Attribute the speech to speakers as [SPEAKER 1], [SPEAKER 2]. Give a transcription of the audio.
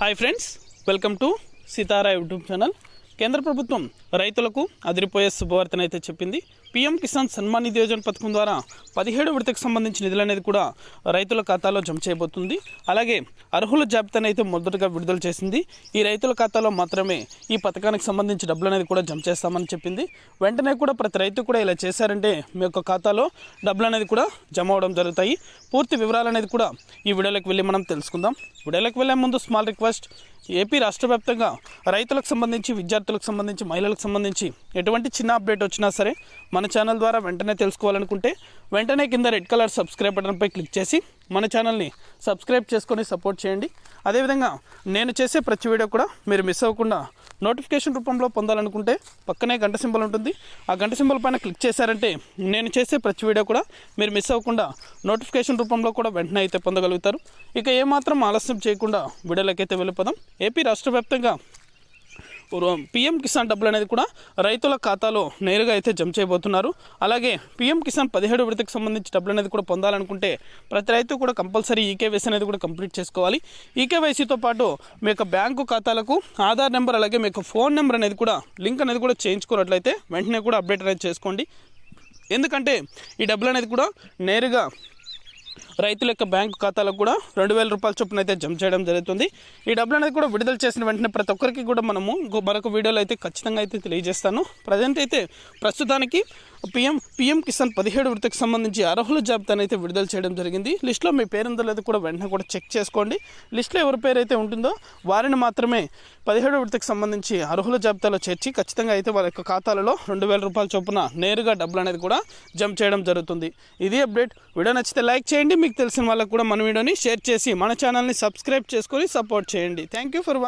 [SPEAKER 1] Hi friends welcome to Sitara YouTube channel కేంద్ర ప్రభుత్వం రైతులకు అదిరిపోయే శుభవార్తనైతే చెప్పింది. పీఎం కిసాన్ సన్మాన్ నిధి యోజన పథకం ద్వారా పదిహేడు విడతకు సంబంధించిన నిధులు అనేది కూడా రైతుల ఖాతాలో జమ చేయబోతుంది. అలాగే అర్హుల జాబితాను అయితే మొదటగా విడుదల చేసింది. ఈ రైతుల ఖాతాలో మాత్రమే ఈ పథకానికి సంబంధించి డబ్బులు అనేది కూడా జమ చేస్తామని చెప్పింది. వెంటనే కూడా ప్రతి రైతు కూడా ఇలా చేశారంటే మీ యొక్క ఖాతాలో డబ్బులు అనేది కూడా జమ అవడం జరుగుతాయి. పూర్తి వివరాలు అనేది కూడా ఈ వీడియోలోకి వెళ్ళి మనం తెలుసుకుందాం. వీడియోలోకి వెళ్ళే ముందు స్మాల్ రిక్వెస్ట్. ఏపీ రాష్ట్ర వ్యాప్తంగా రైతులకు సంబంధించి విద్యార్థులకు సంబంధించి మహిళలకు సంబంధించి ఎటువంటి చిన్న అప్డేట్ వచ్చినా సరే మన ఛానల్ ద్వారా వెంటనే తెలుసుకోవాలనుకుంటే వెంటనే కింద రెడ్ కలర్ సబ్స్క్రైబ్ బటన్పై క్లిక్ చేసి మన ఛానల్ని సబ్స్క్రైబ్ చేసుకొని సపోర్ట్ చేయండి. అదేవిధంగా నేను చేసే ప్రతి వీడియో కూడా మీరు మిస్ అవ్వకుండా నోటిఫికేషన్ రూపంలో పొందాలనుకుంటే పక్కనే గంట సింబల్ ఉంటుంది. ఆ గంట సింబల్ పైన క్లిక్ చేశారంటే నేను చేసే ప్రతి వీడియో కూడా మీరు మిస్ అవ్వకుండా నోటిఫికేషన్ రూపంలో కూడా వెంటనే అయితే పొందగలుగుతారు. ఇక ఏమాత్రం ఆలస్యం చేయకుండా వీడియోలోకి వెళ్ళిపోదాం. ఏపీ రాష్ట్ర వ్యాప్తంగా పిఎం కిసాన్ డబ్బులు అనేది కూడా రైతుల ఖాతాలో నేరుగా అయితే జమ చేయబోతున్నారు. అలాగే పిఎం కిసాన్ పదిహేడు విడతకు సంబంధించి డబ్బులు అనేది కూడా పొందాలనుకుంటే ప్రతి రైతు కూడా కంపల్సరీ ఈకేవైసీ అనేది కూడా కంప్లీట్ చేసుకోవాలి. ఈకేవైసీతో పాటు మీ యొక్క బ్యాంకు ఖాతాలకు ఆధార్ నెంబర్ అలాగే మీ యొక్క ఫోన్ నెంబర్ అనేది కూడా లింక్ అనేది కూడా చేయించుకున్నట్లయితే వెంటనే కూడా అప్డేట్ అనేది చేసుకోండి. ఎందుకంటే ఈ డబ్బులు అనేది కూడా నేరుగా రైతుల యొక్క బ్యాంకు ఖాతాలకు కూడా రెండు వేల రూపాయల చొప్పున అయితే జమ చేయడం జరుగుతుంది. ఈ డబ్బులు అనేది కూడా విడుదల చేసిన వెంటనే ప్రతి ఒక్కరికి కూడా మనము ఇంకో మరొక వీడియోలో అయితే ఖచ్చితంగా అయితే తెలియజేస్తాను. ప్రజెంట్ అయితే ప్రస్తుతానికి పిఎం పిఎం కిసాన్ పదిహేడు వృత్తికి సంబంధించి అర్హుల జాబితాను అయితే విడుదల చేయడం జరిగింది. లిస్ట్లో మీ పేరు లేదో కూడా వెంటనే కూడా చెక్ చేసుకోండి. లిస్ట్లో ఎవరి పేరు అయితే ఉంటుందో వారిని మాత్రమే పదిహేడు వృత్తికి సంబంధించి అర్హుల జాబితాలో చేర్చి ఖచ్చితంగా అయితే వారి యొక్క ఖాతాలలో రెండు వేల రూపాయల చొప్పున నేరుగా డబ్బులు అనేది కూడా జమ చేయడం జరుగుతుంది. ఇది అప్డేట్. వీడియో నచ్చితే లైక్ చేయండి. మీకు తెలిసిన వాళ్ళకు కూడా మన వీడియోని షేర్ చేసి మన ఛానల్ని సబ్స్క్రైబ్ చేసుకొని సపోర్ట్ చేయండి. Thank you for